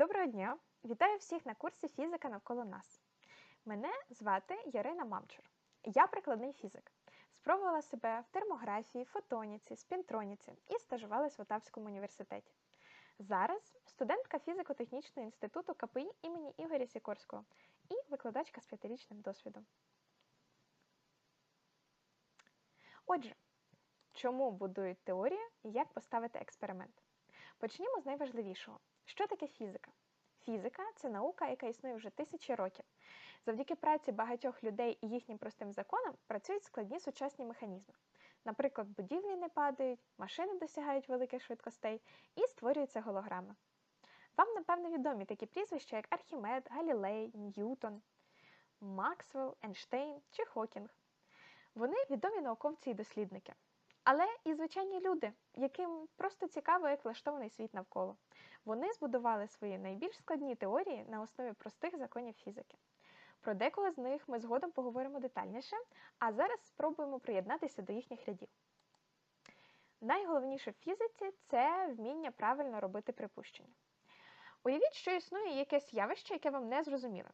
Доброго дня! Вітаю всіх на курсі Фізика навколо нас. Мене звати Ярина Мамчур. Я прикладний фізик. Спробувала себе в термографії, фотоніці, спінтроніці і стажувалась в Отавському університеті. Зараз студентка фізико-технічного інституту КПІ імені Ігоря Сікорського і викладачка з п'ятирічним досвідом. Отже, чому будують теорію і як поставити експеримент? Почнімо з найважливішого. Що таке фізика? Фізика це наука, яка існує вже тисячі років. Завдяки праці багатьох людей і їхнім простим законам працюють складні сучасні механізми. Наприклад, будівлі не падають, машини досягають великих швидкостей і створюються голограми. Вам, напевно, відомі такі прізвища, як Архімед, Галілей, Ньютон, Максвелл, Ейнштейн чи Хокінг. Вони відомі науковці і дослідники. Але і звичайні люди, яким просто цікаво, як влаштований світ навколо. Вони збудували свої найбільш складні теорії на основі простих законів фізики. Про декого з них ми згодом поговоримо детальніше, а зараз спробуємо приєднатися до їхніх рядів. Найголовніше в фізиці це вміння правильно робити припущення. Уявіть, що існує якесь явище, яке вам не зрозуміле.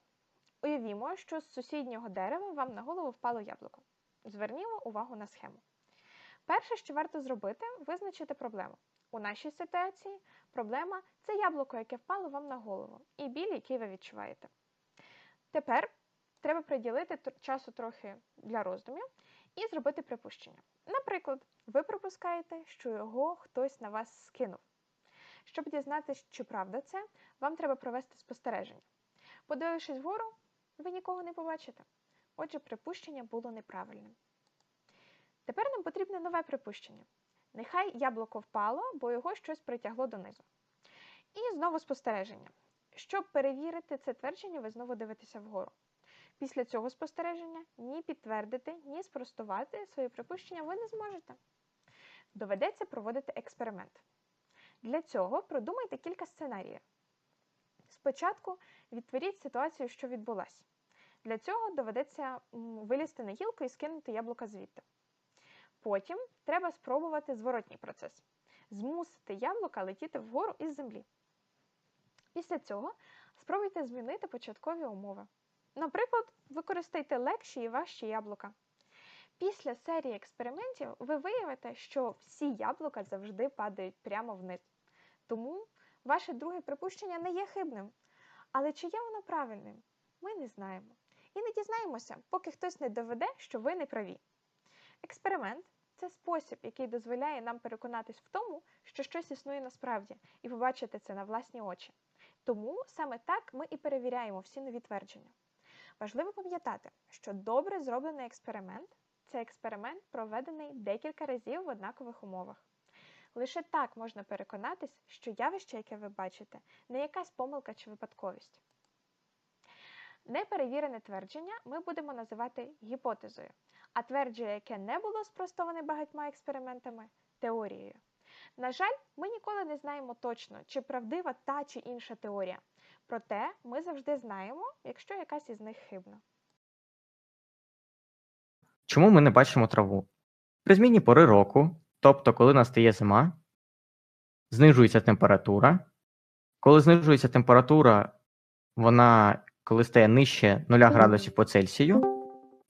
Уявімо, що з сусіднього дерева вам на голову впало яблуко. Звернімо увагу на схему. Перше, що варто зробити, визначити проблему. У нашій ситуації проблема це яблуко, яке впало вам на голову, і біль, який ви відчуваєте. Тепер треба приділити часу трохи для роздумів і зробити припущення. Наприклад, ви припускаєте, що його хтось на вас скинув. Щоб дізнатися, чи правда це, вам треба провести спостереження. Подивившись вгору, ви нікого не побачите. Отже, припущення було неправильним. Тепер нам потрібне нове припущення. Нехай яблуко впало, бо його щось притягло донизу. І знову спостереження. Щоб перевірити це твердження, ви знову дивитеся вгору. Після цього спостереження ні підтвердити, ні спростувати свої припущення ви не зможете. Доведеться проводити експеримент. Для цього продумайте кілька сценаріїв. Спочатку відтворіть ситуацію, що відбулася. Для цього доведеться вилізти на гілку і скинути яблука звідти. Потім треба спробувати зворотній процес змусити яблука летіти вгору із землі. Після цього спробуйте змінити початкові умови. Наприклад, використайте легші і важчі яблука. Після серії експериментів ви виявите, що всі яблука завжди падають прямо вниз. Тому ваше друге припущення не є хибним. Але чи є воно правильним? Ми не знаємо. І не дізнаємося, поки хтось не доведе, що ви не праві. Експеримент це спосіб, який дозволяє нам переконатись в тому, що щось існує насправді, і побачити це на власні очі. Тому саме так ми і перевіряємо всі нові твердження. Важливо пам'ятати, що добре зроблений експеримент це експеримент, проведений декілька разів в однакових умовах. Лише так можна переконатись, що явище, яке ви бачите, не якась помилка чи випадковість. Неперевірене твердження ми будемо називати гіпотезою, а твердження, яке не було спростоване багатьма експериментами теорією. На жаль, ми ніколи не знаємо точно, чи правдива та чи інша теорія. Проте ми завжди знаємо, якщо якась із них хибна. Чому ми не бачимо траву? При зміні пори року, тобто коли настає зима, знижується температура. Коли знижується температура, вона коли стає нижче 0 градусів по Цельсію,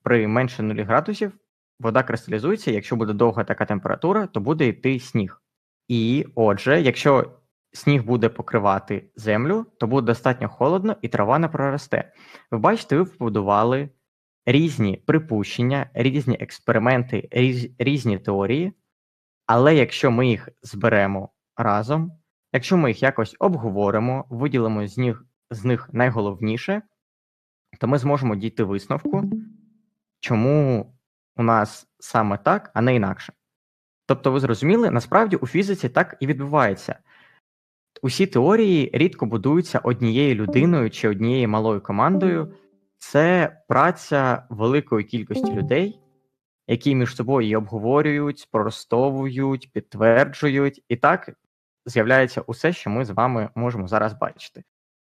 при менше 0 градусів вода кристалізується. Якщо буде довга така температура, то буде йти сніг. І отже, якщо сніг буде покривати землю, то буде достатньо холодно і трава не проросте. Ви бачите, ви побудували різні припущення, різні експерименти, різ, різні теорії, але якщо ми їх зберемо разом, якщо ми їх якось обговоримо, виділимо з них, з них найголовніше, то ми зможемо дійти висновку, чому у нас саме так, а не інакше. Тобто, ви зрозуміли, насправді у фізиці так і відбувається. Усі теорії рідко будуються однією людиною чи однією малою командою. Це праця великої кількості людей, які між собою її обговорюють, спростовують, підтверджують, і так з'являється усе, що ми з вами можемо зараз бачити.